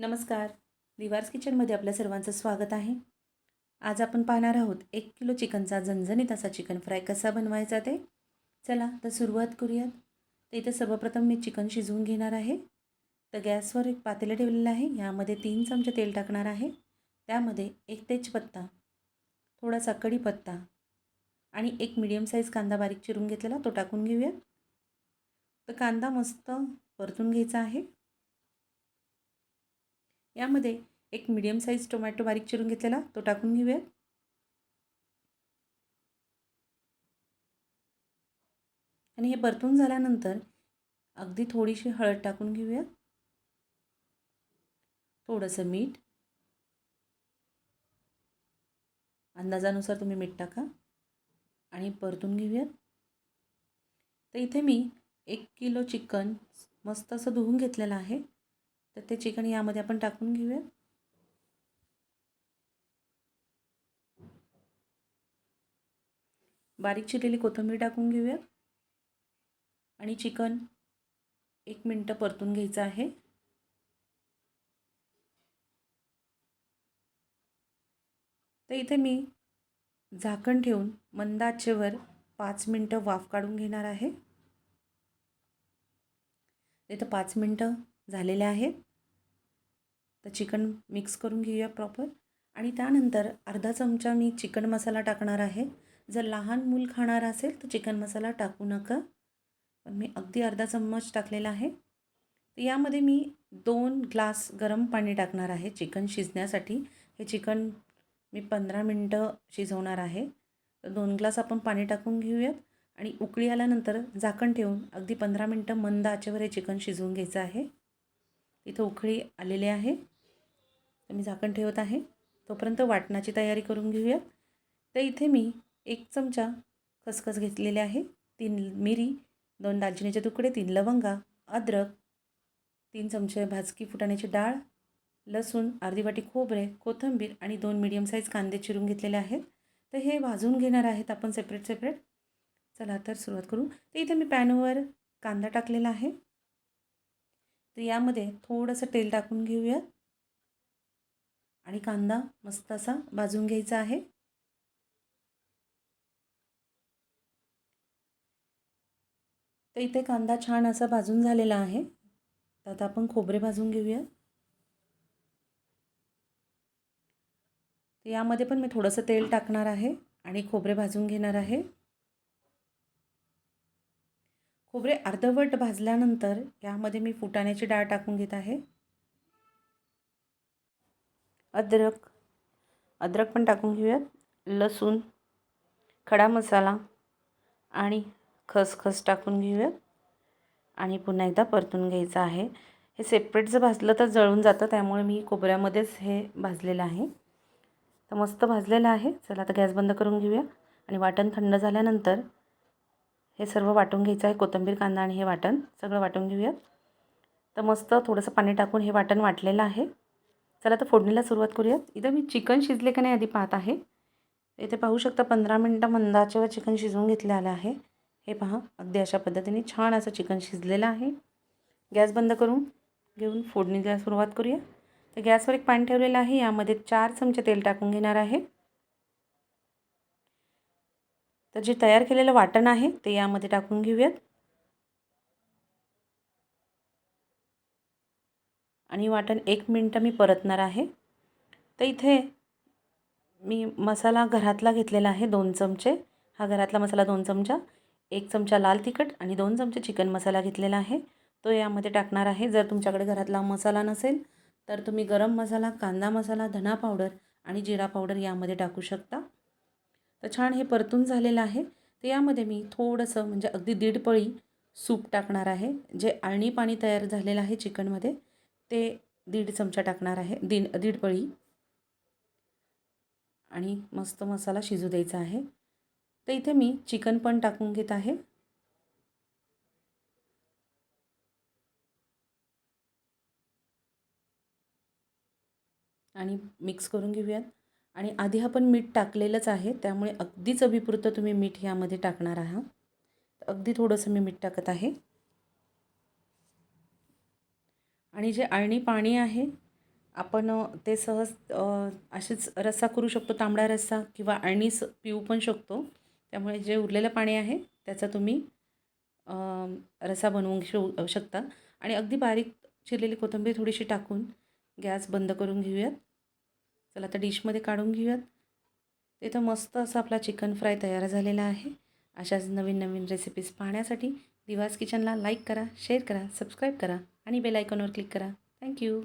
नमस्कार. दिवार्स किचनमध्ये आपल्या सर्वांचं स्वागत आहे. आज आपण पाहणार आहोत एक किलो चिकनचा झणझणीत असा चिकन फ्राय कसा बनवायचा ते? चला तर सुरुवात करूयात. तर इथं सर्वप्रथम मी चिकन शिजवून घेणार आहे. तर गॅसवर एक पातेलं ठेवलेलं आहे. यामध्ये तीन चमचे तेल टाकणार आहे. त्यामध्ये एक तेजपत्ता थोडासा कढीपत्ता आणि एक मिडियम साईज कांदा बारीक चिरून घेतलेला तो टाकून घेऊयात. तर कांदा मस्त परतून घ्यायचा आहे. यामध्ये एक मिडियम साईज टोमॅटो बारीक चिरून घेतलेला तो टाकून घेऊयात आणि हे परतून झाल्यानंतर अगदी थोडीशी हळद टाकून घेऊयात थोडंसं मीठ. अंदाजानुसार तुम्ही मीठ टाका आणि परतून घेऊयात तर इथे मी एक किलो चिकन मस्त असं धुवून घेतलेलं आहे. तर ते चिकन यामध्ये आपण टाकून घेऊया. बारीक चिरलेली कोथिंबीर टाकून घेऊया. आणि चिकन एक मिनटं परतून घ्यायचं आहे. तर इथे मी झाकण ठेवून मंद आचेवर पाच मिनटं वाफ काढून घेणार आहे. इथं पाच मिनटं झालेल्या आहेत. तर चिकन मिक्स करून घेऊया प्रॉपर आणि त्यानंतर अर्धा चमचा मी चिकन मसाला टाकणार आहे. जर लहान मूल खाणार असेल तर चिकन मसाला टाकू नका. पण मी अगदी अर्धा चम्मच टाकलेला आहे. तर यामध्ये मी दोन ग्लास गरम पाणी टाकणार आहे चिकन शिजण्यासाठी. हे चिकन मी पंधरा मिनटं शिजवणार आहे. तर दोन ग्लास आपण पाणी टाकून घेऊयात. आणि उकळी आल्यानंतर झाकण ठेवून अगदी पंधरा मिनटं मंद आचेवर हे चिकन शिजवून घ्यायचं आहे. इथं उखळी आलेले आहे. तर मी झाकण ठेवत आहे. तोपर्यंत वाटणाची तयारी करून घेऊयात तर इथे मी एक चमचा खसखस घेतलेले आहे. तीन मिरी दोन दालचिनीचे तुकडे तीन लवंगा अद्रक तीन चमचे भाजकी फुटाण्याची डाळ लसूण अर्धी वाटी खोबरे कोथिंबीर आणि दोन मिडियम साईज कांदे चिरून घेतलेले आहेत. तर हे भाजून घेणार आहेत आपण सेपरेट सेपरेट चला तर सुरुवात करू. तर इथे मी पॅनवर कांदा टाकलेला आहे. तर यामध्ये थोडंसं तेल टाकून घेऊयात. आणि कांदा मस्त असा भाजून घ्यायचा आहे. तर इथे कांदा छान असा भाजून झालेला आहे. तर आता आपण खोबरे भाजून घेऊया तर यामध्ये पण मी थोडंसं तेल टाकणार आहे आणि खोबरे भाजून घेणार आहे. खोबरे अर्धवट भाजल्यानंतर यामध्ये मी फुटाण्याची डाळ टाकून घेत आहे. अद्रक अद्रक पण टाकून घेऊयात. लसूण खडा मसाला आणि खसखस टाकून घेऊयात. आणि पुन्हा एकदा परतून घ्यायचं आहे. हे सेपरेट जर भाजलं तर जळून जातं त्यामुळे मी खोबऱ्यामध्येच हे भाजलेलं आहे. तर मस्त भाजलेलं आहे. चला आता गॅस बंद करून घेऊया. आणि वाटण थंड झाल्यानंतर हे सर्व वाटून घ्यायचं आहे कोथिंबीर कांदा आणि हे वाटण. सगळं वाटून घेऊयात. तर मस्त थोडंसं पाणी टाकून हे वाटण वाटलेलं आहे. चला तर फोडणीला सुरुवात करूयात. इथं मी चिकन शिजले का नाही आधी पाहत आहे. इथे पाहू शकता पंधरा मिनटं मंदाच्यावर चिकन शिजवून घेतले आलं आहे. हे पहा अगदी अशा पद्धतीने छान असं चिकन शिजलेलं आहे. गॅस बंद करून घेऊन फोडणीला सुरुवात करूया. तर गॅसवर एक पाणी ठेवलेलं आहे. यामध्ये चार चमचे तेल टाकून घेणार आहे. तर जे तयार केलेलं वाटण आहे ते यामध्ये टाकून घेऊयात. आणि वाटण एक मिनटं मी परतणार आहे. तर इथे मी मसाला घरातला घेतलेला आहे दोन चमचे. हा घरातला मसाला दोन चमचा एक चमचा लाल तिखट आणि दोन चमचे चिकन मसाला घेतलेला आहे. तो यामध्ये टाकणार आहे. जर तुमच्याकडे घरातला मसाला नसेल तर तुम्ही गरम मसाला कांदा मसाला धना पावडर आणि जिरा पावडर यामध्ये टाकू शकता. तर छान हे परतून झालेलं आहे. तर यामध्ये मी थोडंसं म्हणजे अगदी दीड पळी सूप टाकणार आहे. जे आळणी पाणी तयार झालेलं आहे चिकनमध्ये ते दीड चमचा टाकणार आहे. दीड दीड पळी आणि मस्त मसाला शिजू द्यायचा आहे. तर इथे मी चिकन पण टाकून घेत आहे. आणि मिक्स करून घेऊयात. आणि आधी आपण मीठ टाकलेलंच आहे त्यामुळे अगदी चवीपुरतं तुम्ही मीठ यामध्ये टाकणार आहात. अगदी थोडंसं मी मीठ टाकत आहे. आणि जे आळणी पाणी आहे आपण ते सहज असेच रस्सा करू शकतो तांबडा रस्सा किंवा आळणीच पिऊ पण शकतो. त्यामुळे जे उरलेलं पाणी आहे त्याचा तुम्ही रस्सा बनवून घेऊ शकता. आणि अगदी बारीक चिरलेली कोथिंबीर थोडीशी टाकून गॅस बंद करून घेऊयात. चला आता डिशमध्ये काढून घेऊयात. तिथं मस्त असा आपला चिकन फ्राय तयार झालेला आहे. अशाच नवीन नवीन रेसिपीज पाहण्यासाठी दिवास किचनला लाईक करा शेअर करा सबस्क्राईब करा आणि बेल आयकॉनवर क्लिक करा. थँक्यू